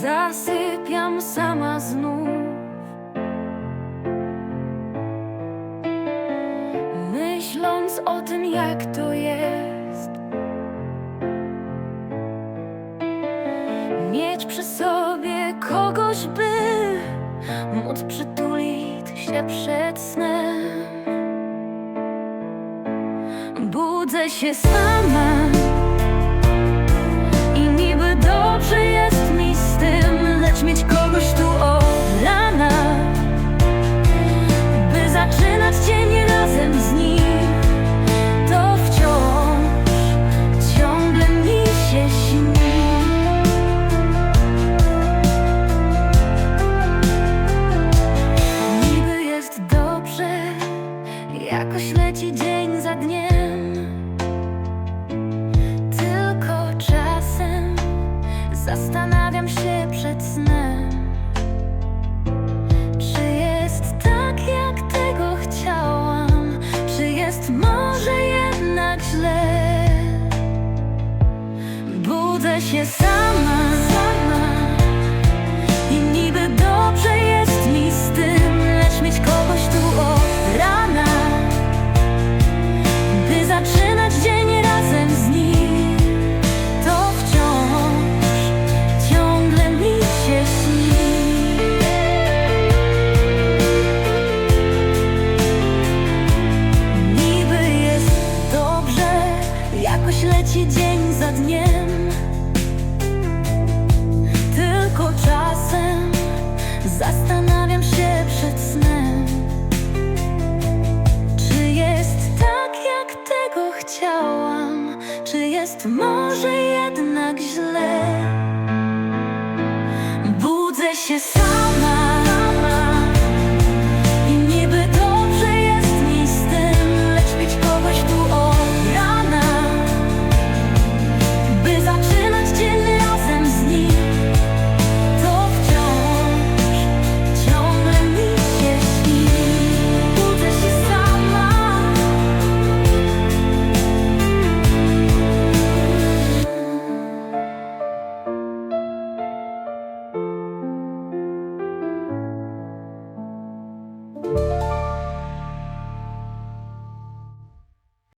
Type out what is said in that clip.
Zasypiam sama znów. Myśląc o tym, jak to jest. Mieć przy sobie kogoś, by Móc przytulić się przed snem. Budzę się sama i niby dobrze jest jakoś leci dzień za dniem. Tylko czasem zastanawiam się przed snem, czy jest tak, jak tego chciałam, czy jest może jednak źle. Budzę się sama Jakoś leci dzień za dniem. Tylko czasem Zastanawiam się przed snem. Czy jest tak jak tego chciałam? Czy jest może jednak źle?